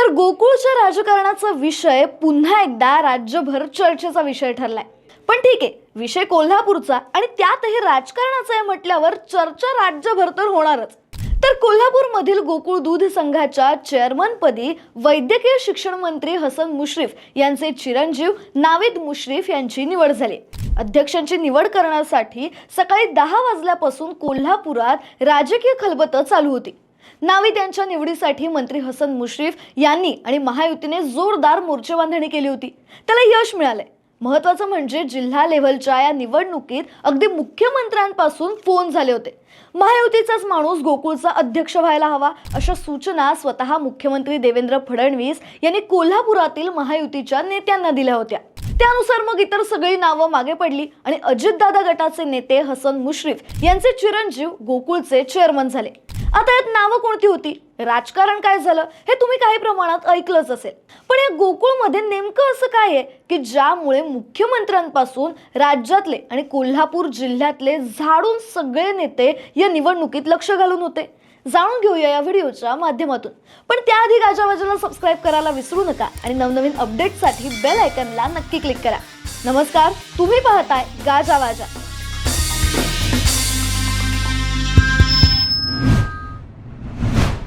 तर गोकुळच्या राजकारणाचा विषय पुन्हा एकदा राज्यभर चर्चेचा विषय ठरलाय. पण ठीक आहे विषय कोल्हापूरचा आणि त्यातही राजकारणाचा आहे म्हटल्यावर चर्चा राज्यभर तर होणारच. तर कोल्हापूरमधील गोकुळ दूध संघाच्या चेअरमनपदी वैद्यकीय शिक्षण मंत्री हसन मुश्रीफ यांचे चिरंजीव नाविद मुश्रीफ यांची निवड झाली. अध्यक्षांची निवड करण्यासाठी सकाळी दहा वाजल्यापासून कोल्हापुरात राजकीय खलबतं चालू होती. नाविद यांच्या निवडीसाठी मंत्री हसन मुश्रीफ यांनी आणि महायुतीने जोरदार मोर्चेबांधणी केली होती. त्याला यश मिळालंय. महत्वाचं म्हणजे जिल्हा लेव्हलच्या या निवडणुकीत अगदी मुख्यमंत्र्यांपासून फोन झाले होते. महायुतीचाच माणूस गोकुळचा अध्यक्ष व्हायला हवा अशा सूचना स्वतः मुख्यमंत्री देवेंद्र फडणवीस यांनी कोल्हापुरातील महायुतीच्या नेत्यांना दिल्या होत्या. त्यानुसार मग इतर सगळी नावं मागे पडली आणि अजितदादा गटाचे नेते हसन मुश्रीफ यांचे चिरंजीव गोकुळचे चेअरमन झाले. आता यात नावं कोणती होती? राजकारण काय झालं? हे तुम्ही काही प्रमाणात ऐकलंच असेल. पण या गोकुळमध्ये नेमकं असं काय आहे? की ज्यामुळे मुख्यमंत्र्यांपासून राज्यातले आणि कोल्हापूर जिल्ह्यातले झाडून सगळे नेते या निवडणुकीत लक्ष घालून होते. जाणून घेऊया या व्हिडिओच्या माध्यमातून. पण त्याआधी गाजावाजाला सबस्क्राईब करायला विसरू नका आणि नवनवीन अपडेटसाठी बेल आयकनला नक्की क्लिक करा. नमस्कार तुम्ही पाहताय गाजावाजा.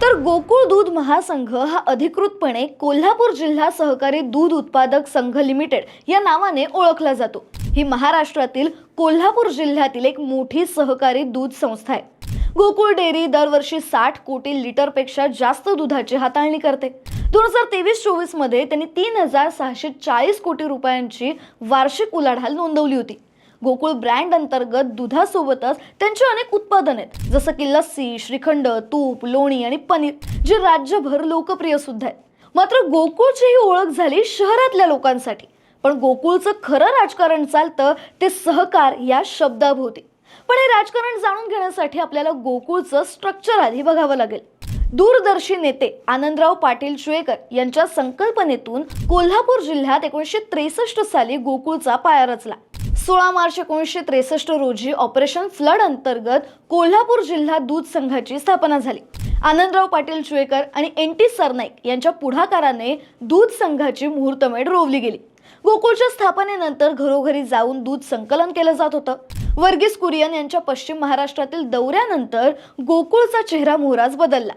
तर गोकुळ दूध महासंघ हा अधिकृतपणे कोल्हापूर जिल्हा सहकारी दूध उत्पादक संघ लिमिटेड या नावाने ओळखला जातो. ही महाराष्ट्रातील कोल्हापूर जिल्ह्यातील एक मोठी सहकारी दूध संस्था आहे. गोकुळ डेअरी दरवर्षी साठ कोटी लिटरपेक्षा जास्त दुधाची हाताळणी करते. दोन हजार तेवीस चोवीसमध्ये त्यांनी तीन हजार सहाशे चाळीस कोटी रुपयांची वार्षिक उलाढाल नोंदवली होती. गोकुळ ब्रँड अंतर्गत दुधासोबतच त्यांची अनेक उत्पादन आहेत. जसं की लस्सी श्रीखंड तूप लोणी आणि पनीर जे राज्यभर लोकप्रिय सुद्धा आहेत. मात्र गोकुळची ही ओळख झाली शहरातल्या लोकांसाठी. पण गोकुळचं खरं राजकारण चालतं ते सहकार या शब्दाभोवती. पण हे राजकारण जाणून घेण्यासाठी आपल्याला गोकुळचं स्ट्रक्चर आधी बघावं लागेल. दूरदर्शी नेते आनंदराव पाटील चुएकर यांच्या संकल्पनेतून कोल्हापूर जिल्ह्यात एकोणीसशे त्रेसष्ट साली गोकुळचा पाया रचला. सोळा मार्च एकोणीसशे त्रेसष्ट रोजी ऑपरेशन फ्लड अंतर्गत कोल्हापूर जिल्हा दूध संघाची स्थापना झाली. आनंदराव पाटील चुएकर आणि एन टी सरनाईक यांच्या पुढाकाराने दूध संघाची मुहूर्तमेढ रोवली गेली. गोकुळच्या स्थापनेनंतर घरोघरी जाऊन दूध संकलन केलं जात होतं. वर्गीस कुरियन यांच्या पश्चिम महाराष्ट्रातील दौऱ्यानंतर गोकुळचा चेहरा मोहराच बदलला.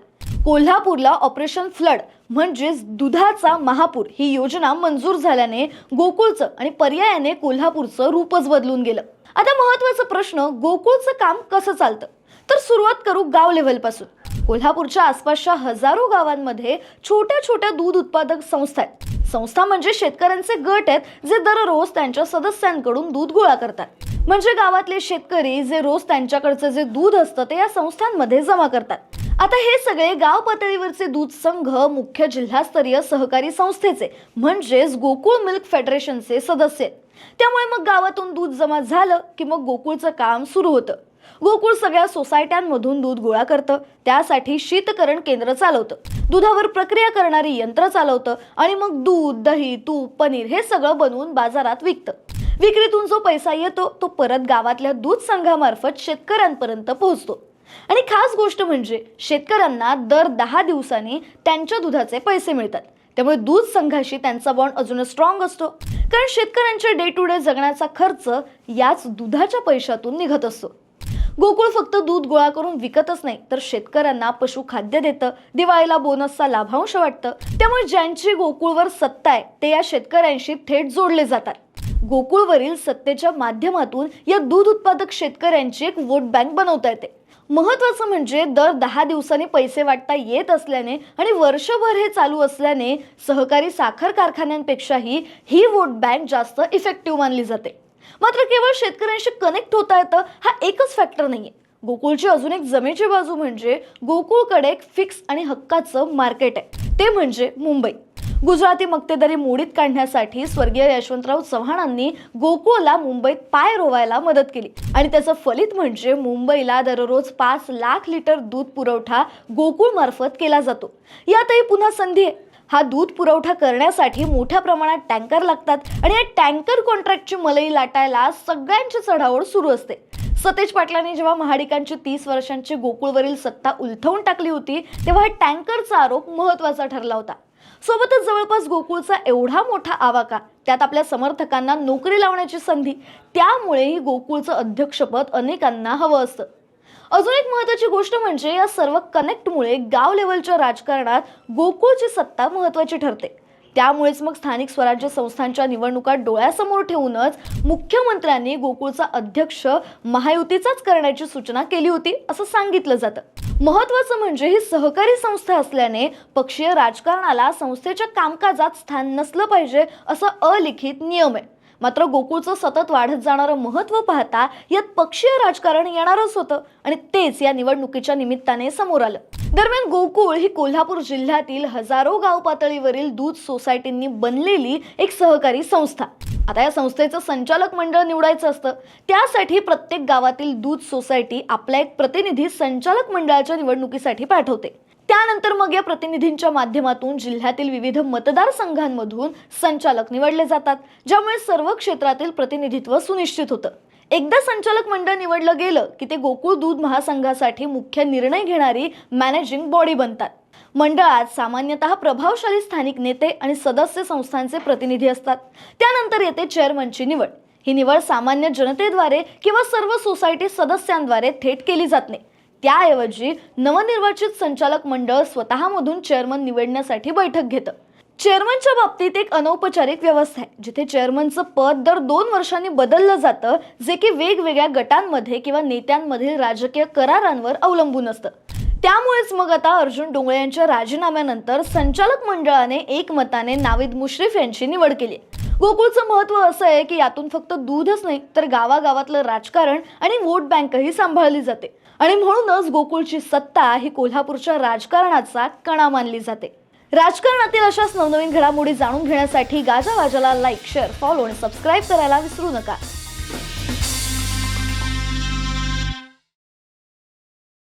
कोल्हापूरला ऑपरेशन फ्लड म्हणजेच दुधाचा महापूर. ही योजना मंजूर झाल्याने गोकुळचं आणि पर्यायाने कोल्हापूरचं रूपच बदलून गेलं. आता महत्त्वाचा प्रश्न गोकुळचं काम कसं चालतं? तर सुरुवात करू गाव लेव्हलपासून कोल्हापूरच्या आसपासच्या हजारो गावांमध्ये छोट्या छोट्या दूध उत्पादक संस्था आहेत. संस्था म्हणजे शेतकऱ्यांचे गट आहेत जे दररोज त्यांच्या सदस्यांकडून दूध गोळा करतात. म्हणजे गावातले शेतकरी जे रोज त्यांच्याकडचं जे दूध असतं ते या संस्थांमध्ये जमा करतात. आता हे सगळे गाव पातळीवरचे दूध संघ मुख्य जिल्हास्तरीय सहकारी संस्थेचे म्हणजेच गोकुळ मिल्क फेडरेशनचे सदस्य आहेत. त्यामुळे मग गावातून दूध जमा झालं की मग गोकुळचं काम सुरू होतं. गोकुळ सगळ्या सोसायट्यांमधून दूध गोळा करतं. त्यासाठी शीतकरण केंद्र चालवतं. दुधावर प्रक्रिया करणारी यंत्र चालवतं आणि मग दूध दही तूप पनीर हे सगळं बनवून बाजारात विकतं. विक्रीतून जो पैसा येतो तो परत गावातल्या दूध संघामार्फत शेतकऱ्यांपर्यंत पोहोचतो. आणि खास गोष्ट म्हणजे शेतकऱ्यांना दर दहा दिवसांनी त्यांच्या दुधाचे पैसे मिळतात. त्यामुळे दूध संघाशी त्यांचा बॉन्ड अजूनच स्ट्रॉंग असतो. कारण शेतकऱ्यांच्या डे टू डे जगण्याचा खर्च याच दुधाच्या पैशातून निघत असतो. गोकुळ फक्त दूध गोळा करून विकतच नाही तर शेतकऱ्यांना पशुखाद्य देतं दिवाळीला बोनसचा लाभांश वाटतं. त्यामुळे ज्यांची गोकुळवर सत्ता आहे ते या शेतकऱ्यांशी थेट जोडले जातात. गोकुळवरील सत्तेच्या माध्यमातून या दूध उत्पादक शेतकऱ्यांची एक वोट बँक बनवता येते. महत्वाचं म्हणजे दर दहा दिवसांनी पैसे वाटता येत असल्याने आणि वर्षभर हे चालू असल्याने सहकारी साखर कारखान्यांपेक्षाही ही वोट बँक जास्त इफेक्टिव्ह मानली जाते. मात्र केवळ शेतकऱ्यांशी कनेक्ट होता येतं हा एकच फॅक्टर नाहीये. गोकुळची अजून एक जमेची बाजू म्हणजे गोकुळकडे एक फिक्स आणि हक्काचं मार्केट आहे. ते म्हणजे मुंबई. गुजराती मक्तेदारी मोडीत काढण्यासाठी स्वर्गीय यशवंतराव चव्हाणांनी गोकुळला मुंबईत पाय रोवायला मदत केली. आणि त्याचं फलित म्हणजे मुंबईला दररोज पाच लाख लिटर दूध पुरवठा गोकुळ मार्फत केला जातो. यातही पुन्हा संधी आहे. हा दूध पुरवठा करण्यासाठी मोठ्या प्रमाणात टँकर लागतात आणि या टँकर कॉन्ट्रॅक्टची मलई लाटायला सगळ्यांची चढाओढ सुरू असते. सतेज पाटलांनी जेव्हा महाडिकांची तीस वर्षांची गोकुळवरील सत्ता उलथवून टाकली होती तेव्हा हा टँकरचा आरोप महत्त्वाचा ठरला होता. सोबतच जवळपास गोकुळचा एवढा मोठा आवाका त्यात आपल्या समर्थकांना नोकरी लावण्याची संधी त्यामुळेही गोकुळचं अध्यक्षपद अनेकांना हवं असतं. अजून एक महत्वाची गोष्ट म्हणजे या सर्व कनेक्टमुळे गाव लेवलच्या राजकारणात गोकुळची सत्ता महत्वाची ठरते. त्यामुळेच मग स्थानिक स्वराज्य संस्थांच्या निवडणुका डोळ्यासमोर ठेवूनच मुख्यमंत्र्यांनी गोकुळचा अध्यक्ष महायुतीचाच करण्याची सूचना केली होती असं सांगितलं जातं. महत्वाचं म्हणजे ही सहकारी संस्था असल्याने पक्षीय राजकारणाला संस्थेच्या कामकाजात स्थान नसलं पाहिजे असं अलिखित नियम आहे. मात्र गोकुळचं सतत वाढत जाणारं महत्त्व पाहता यात पक्षीय राजकारण येणारच होतं आणि तेच या निवडणुकीच्या निमित्ताने समोर आलं. दरम्यान गोकुळ ही कोल्हापूर जिल्ह्यातील हजारो गाव पातळीवरील दूध सोसायटींनी बनलेली एक सहकारी संस्था. आता या संस्थेचं संचालक मंडळ निवडायचं असतं. त्यासाठी प्रत्येक गावातील दूध सोसायटी आपला एक प्रतिनिधी संचालक मंडळाच्या निवडणुकीसाठी पाठवते. त्यानंतर मग या प्रतिनिधींच्या माध्यमातून जिल्ह्यातील विविध मतदारसंघांमधून संचालक निवडले जातात ज्यामुळे सर्व क्षेत्रातील प्रतिनिधित्व सुनिश्चित होतं. एकदा संचालक मंडळ निवडलं गेलं की ते गोकुळ दूध महासंघासाठी मुख्य निर्णय घेणारी मॅनेजिंग बॉडी बनतात. मंडळात सामान्यतः प्रभावशाली स्थानिक नेते आणि सदस्य संस्थांचे प्रतिनिधी असतात. त्यानंतर येते चेअरमनची निवड. ही निवड सामान्य जनतेद्वारे किंवा सर्व सोसायटी सदस्यांद्वारे थेट केली जात नाही. त्याऐवजी नवनिर्वाचित संचालक मंडळ स्वतःमधून चेअरमन निवडण्यासाठी बैठक घेतं. चेअरमनच्या बाबतीत एक अनौपचारिक व्यवस्था आहे जिथे चेअरमनचं पद दर दोन वर्षांनी बदललं जातं जे की वेगवेगळ्या गटांमध्ये किंवा नेत्यांमधील राजकीय करारांवर अवलंबून असतं. त्यामुळेच मग आता अर्जुन डोंगळे यांच्या राजीनाम्यानंतर संचालक मंडळाने एकमताने नाविद मुश्रीफ यांची निवड केली गोकुळचं महत्त्व असं आहे की यातून फक्त दूधच नाही तर गावागावातलं राजकारण आणि वोट बँकही सांभाळली जाते. आणि म्हणूनच गोकुळची सत्ता ही कोल्हापूरच्या राजकारणाचा कणा मानली जाते. राजकारणातील अशाच नवनवीन घडामोडी जाणून घेण्यासाठी गाजावाजाला लाईक शेअर फॉलो आणि सबस्क्राईब करायला विसरू नका.